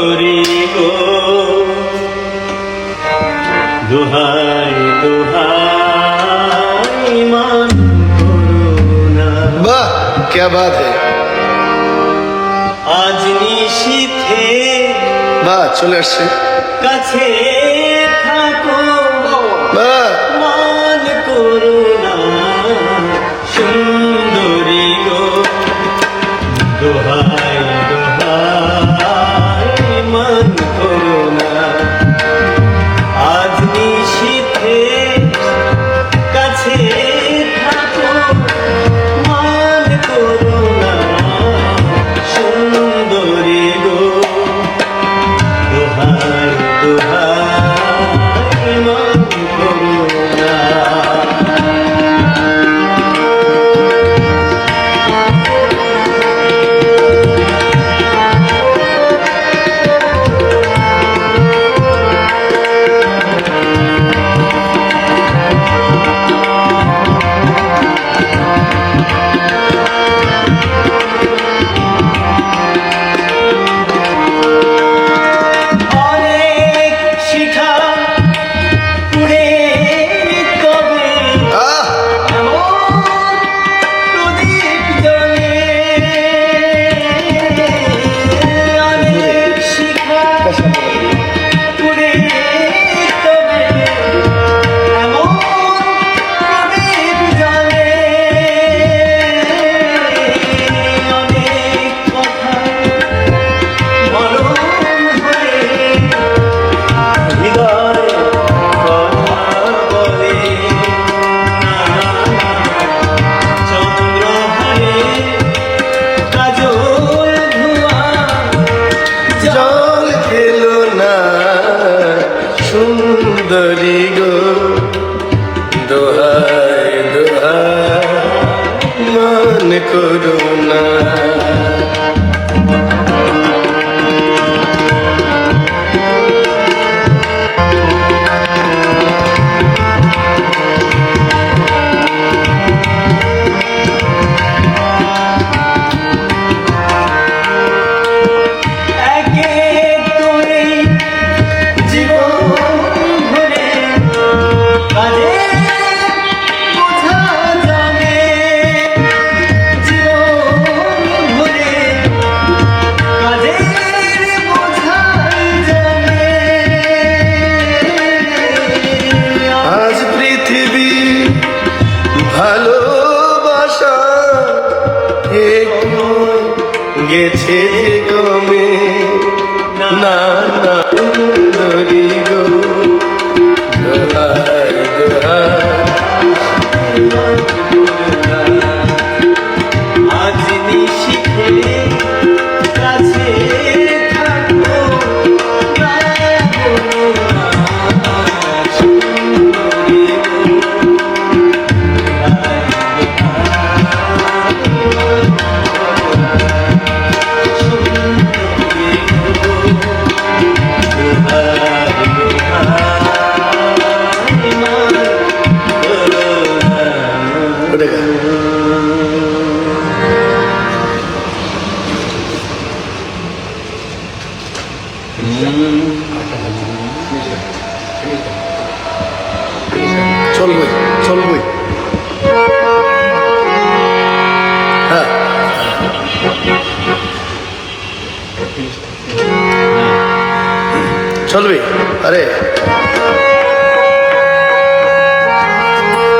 সুন্দরী গো দোহাই দোহাই মান করুণা वाह क्या बात है আজ নিশীথে বাহ চলে আসছে কাছে থাকো বাহ মান করুণা সুন্দরী গো দোহাই দোহাই সুন্দরী গো। দোহায় দোহায় মান করো গেছে কমে না না। চলবই চলবই হ্যাঁ। চলবি আরে।